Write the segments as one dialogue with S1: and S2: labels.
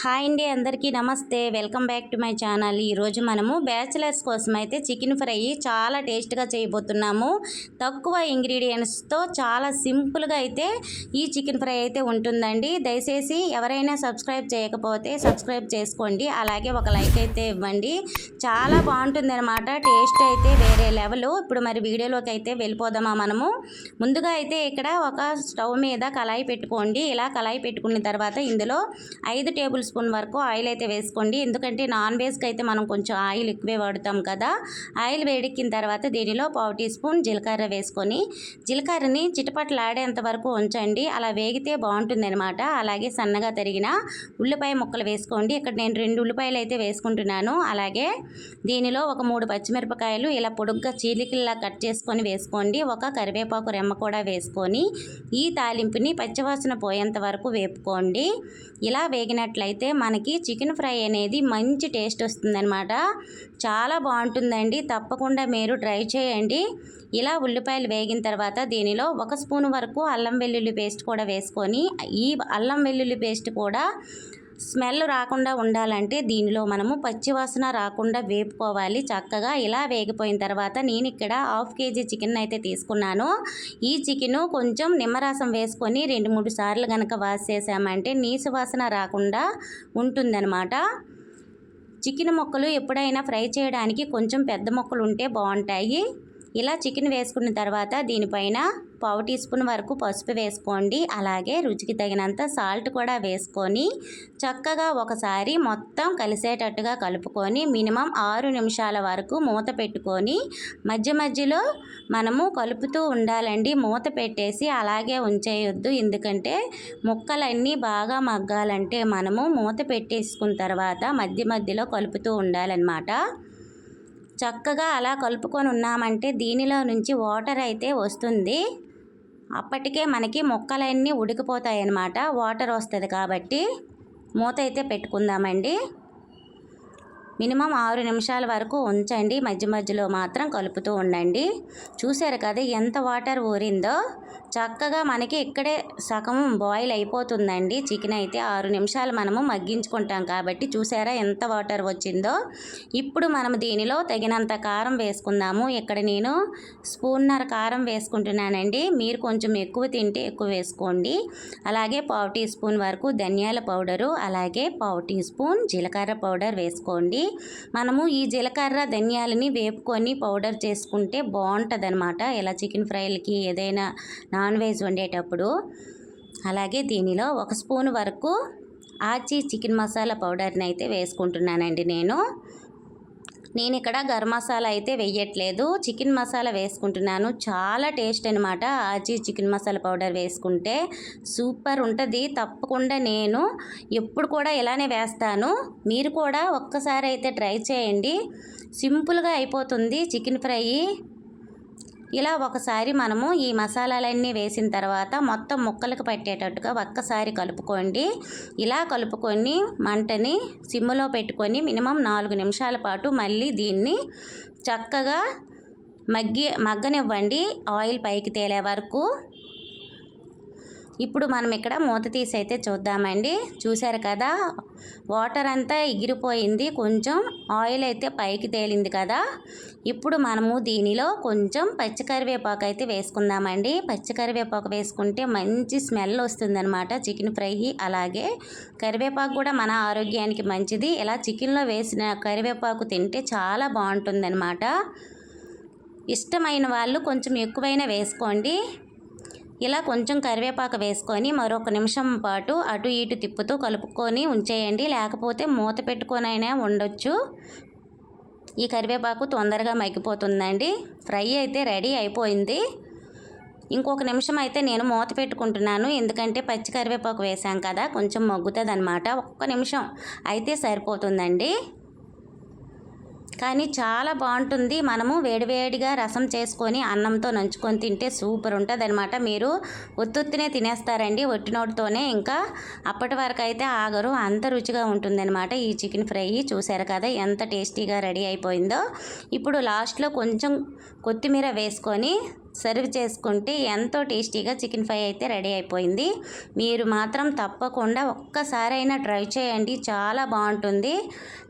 S1: Hi అండి అందరికీ నమస్తే. Welcome back to my channel. ఈరోజు మనము బ్యాచిలర్స్ కోసం అయితే చికెన్ ఫ్రై చాలా టేస్ట్గా చేయబోతున్నాము. తక్కువ ఇంగ్రీడియంట్స్తో చాలా సింపుల్గా అయితే ఈ చికెన్ ఫ్రై అయితే ఉంటుందండి. దయచేసి ఎవరైనా సబ్స్క్రైబ్ చేయకపోతే సబ్స్క్రైబ్ చేసుకోండి. అలాగే ఒక లైక్ అయితే ఇవ్వండి. చాలా బాగుంటుంది అనమాట టేస్ట్ అయితే వేరే లెవెల్. ఇప్పుడు మరి వీడియోలోకి అయితే వెళ్ళిపోదామా మనము? ముందుగా అయితే ఇక్కడ ఒక స్టవ్ మీద కళాయి పెట్టుకోండి. ఇలా కళాయి పెట్టుకున్న తర్వాత ఇందులో ఐదు టేబుల్ స్పూన్ వరకు ఆయిల్ అయితే వేసుకోండి. ఎందుకంటే నాన్ వెజ్కి అయితే మనం కొంచెం ఆయిల్ ఎక్కువే వాడుతాం కదా. ఆయిల్ వేడెక్కిన తర్వాత దీనిలో పావు టీ స్పూన్ జీలకర్ర వేసుకొని జీలకర్రని చిటపట్లాడేంత వరకు ఉంచండి. అలా వేగితే బాగుంటుంది అనమాట అలాగే సన్నగా తరిగిన ఉల్లిపాయ ముక్కలు వేసుకోండి. ఇక్కడ నేను రెండు ఉల్లిపాయలు అయితే వేసుకుంటున్నాను. అలాగే దీనిలో ఒక మూడు పచ్చిమిరపకాయలు ఇలా పొడుగ్గా చీలికల్లా కట్ చేసుకొని వేసుకోండి. ఒక కరివేపాకు రెమ్మ కూడా వేసుకొని ఈ తాలింపుని పచ్చివాసన పోయేంత వరకు వేపుకోండి. ఇలా వేగినట్లయితే అయితే మనకి చికెన్ ఫ్రై అనేది మంచి టేస్ట్ వస్తుందనమాట చాలా బాగుంటుందండి. తప్పకుండా మీరు ట్రై చేయండి. ఇలా ఉల్లిపాయలు వేగిన తర్వాత దీనిలో ఒక స్పూన్ వరకు అల్లం వెల్లుల్లి పేస్ట్ కూడా వేసుకొని ఈ అల్లం వెల్లుల్లి పేస్ట్ కూడా స్మెల్ రాకుండా ఉండాలంటే దీనిలో మనము పచ్చివాసన రాకుండా వేపుకోవాలి. చక్కగా ఇలా వేగిపోయిన తర్వాత నేను ఇక్కడ హాఫ్ కేజీ చికెన్ అయితే తీసుకున్నాను. ఈ చికెను కొంచెం నిమ్మరసం వేసుకొని రెండు మూడు సార్లు కనుక వాష్ చేసామంటే నీసు వాసన రాకుండా ఉంటుందన్నమాట. చికెన్ ముక్కలు ఎప్పుడైనా ఫ్రై చేయడానికి కొంచెం పెద్ద ముక్కలు ఉంటే బాగుంటాయి. ఇలా చికెన్ వేసుకున్న తర్వాత దీనిపైన పావు టీ స్పూన్ వరకు పసుపు వేసుకోండి. అలాగే రుచికి తగినంత సాల్ట్ కూడా వేసుకొని చక్కగా ఒకసారి మొత్తం కలిసేటట్టుగా కలుపుకొని మినిమం ఆరు నిమిషాల వరకు మూత పెట్టుకొని మధ్య మధ్యలో మనము కలుపుతూ ఉండాలండి. మూత పెట్టేసి అలాగే ఉంచేయొద్దు. ఎందుకంటే ముక్కలన్నీ బాగా మగ్గాలంటే మనము మూత పెట్టేసుకున్న తర్వాత మధ్య మధ్యలో కలుపుతూ ఉండాలన్నమాట. చక్కగా అలా కలుపుకొని ఉన్నామంటే దీనిలో నుంచి వాటర్ అయితే వస్తుంది. అప్పటికే మనకి మొక్కలన్నీ ఉడికిపోతాయి అన్నమాట వాటర్ వస్తుంది కాబట్టి మూత అయితే పెట్టుకుందామండి. మినిమం ఆరు నిమిషాల వరకు ఉంచండి. మధ్య మధ్యలో మాత్రం కలుపుతూ ఉండండి. చూసారు కదా ఎంత వాటర్ ఊరిందో. చక్కగా మనకి ఇక్కడే సగం బాయిల్ అయిపోతుందండి. చికెన్ అయితే ఆరు నిమిషాలు మనము మగ్గించుకుంటాం కాబట్టి చూసారా ఎంత వాటర్ వచ్చిందో. ఇప్పుడు మనం దీనిలో తగినంత కారం వేసుకుందాము. ఇక్కడ నేను స్పూన్నర కారం వేసుకుంటున్నానండి. మీరు కొంచెం ఎక్కువ తింటే ఎక్కువ వేసుకోండి. అలాగే పావు టీ స్పూన్ వరకు ధనియాల పౌడరు అలాగే పావు టీ స్పూన్ జీలకర్ర పౌడర్ వేసుకోండి. మనము ఈ జీలకర్ర ధనియాలని వేపుకొని పౌడర్ చేసుకుంటే బాగుంటుంది అనమాట ఇలా చికెన్ ఫ్రైలకి ఏదైనా నాన్ వెజ్ వండేటప్పుడు. అలాగే దీనిలో ఒక స్పూన్ వరకు ఆచి చికెన్ మసాలా పౌడర్ని అయితే వేసుకుంటున్నానండి నేను. నేను ఇక్కడ గరం మసాలా అయితే వేయట్లేదు చికెన్ మసాలా వేసుకుంటున్నాను. చాలా టేస్ట్ అనమాట ఆజీ చికెన్ మసాలా పౌడర్ వేసుకుంటే సూపర్ ఉంటుంది. తప్పకుండా నేను ఎప్పుడు కూడా ఇలానే వేస్తాను. మీరు కూడా ఒక్కసారి అయితే ట్రై చేయండి. సింపుల్గా అయిపోతుంది చికెన్ ఫ్రై. ఇలా ఒకసారి మనము ఈ మసాలాలన్నీ వేసిన తర్వాత మొత్తం ముక్కలకు పట్టేటట్టుగా ఒక్కసారి కలుపుకోండి. ఇలా కలుపుకొని మంటని సిమ్లో పెట్టుకొని మినిమం నాలుగు నిమిషాల పాటు మళ్ళీ దీన్ని చక్కగా మగ్గి మగ్గనివ్వండి. ఆయిల్ పైకి తేలే వరకు ఇప్పుడు మనం ఇక్కడ మూత తీసి అయితే చూద్దామండి. చూసారు కదా? వాటర్ అంతా ఎగిరిపోయింది. కొంచెం ఆయిల్ అయితే పైకి తేలింది కదా? ఇప్పుడు మనము దీనిలో కొంచెం పచ్చికరివేపాకు అయితే వేసుకుందామండి. పచ్చికరివేపాకు వేసుకుంటే మంచి స్మెల్ వస్తుందన్నమాట. చికెన్ ఫ్రై అలాగే. కరివేపాకు కూడా మన ఆరోగ్యానికి మంచిది. ఇలా చికెన్లో వేసిన కరివేపాకు తింటే చాలా బాగుంటుందన్నమాట. ఇష్టమైన వాళ్ళు కొంచెం ఎక్కువైనా వేసుకోండి. ఇలా కొంచెం కరివేపాకు వేసుకొని మరొక నిమిషం పాటు అటు ఇటు తిప్పుతూ కలుపుకొని ఉంచేయండి. లేకపోతే మూత పెట్టుకొనైనా ఉండొచ్చు. ఈ కరివేపాకు తొందరగా మగ్గిపోతుందండి. ఫ్రై అయితే రెడీ అయిపోయింది. ఇంకొక నిమిషం అయితే నేను మూత పెట్టుకుంటున్నాను. ఎందుకంటే పచ్చి కరివేపాకు వేసాం కదా కొంచెం మగ్గుతుంది అనమాట ఒక్క నిమిషం అయితే సరిపోతుందండి. కానీ చాలా బాగుంటుంది. మనము వేడివేడిగా రసం చేసుకొని అన్నంతో నంచుకొని తింటే సూపర్ ఉంటుంది అనమాట మీరు ఒత్తుత్తినే తినేస్తారండి ఒట్టినోటితోనే. ఇంకా అప్పటి వరకు అయితే ఆగరు. అంత రుచిగా ఉంటుందన్నమాట ఈ చికెన్ ఫ్రై. చూసారు కదా ఎంత టేస్టీగా రెడీ అయిపోయిందో. ఇప్పుడు లాస్ట్లో కొంచెం కొత్తిమీర వేసుకొని సర్వ్ చేసుకుంటే ఎంతో టేస్టీగా చికెన్ ఫ్రై అయితే రెడీ అయిపోయింది. మీరు మాత్రం తప్పకుండా ఒక్కసారైనా ట్రై చేయండి. చాలా బాగుంటుంది.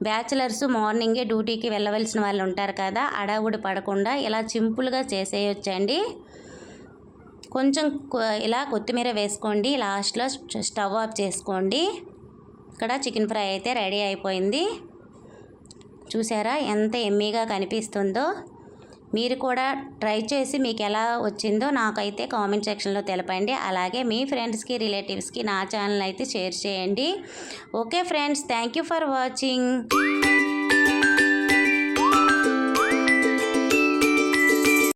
S1: బ్యాచిలర్స్ మార్నింగే డ్యూటీకి వెళ్ళవలసిన వాళ్ళు ఉంటారు కదా అడావుడి పడకుండా ఇలా సింపుల్గా చేసేయొచ్చండి. కొంచెం ఇలా కొత్తిమీర వేసుకోండి. లాస్ట్లో స్టవ్ ఆఫ్ చేసుకోండి. ఇక్కడ చికెన్ ఫ్రై అయితే రెడీ అయిపోయింది. చూసారా ఎంత ఎమ్మీగా కనిపిస్తుందో. మీరు కూడా ట్రై చేసి మీకు ఎలా వచ్చిందో నాకైతే కామెంట్ సెక్షన్లో తెలపండి. అలాగే మీ ఫ్రెండ్స్కి రిలేటివ్స్కి నా ఛానల్ అయితే షేర్ చేయండి. Okay friends thank you for watching.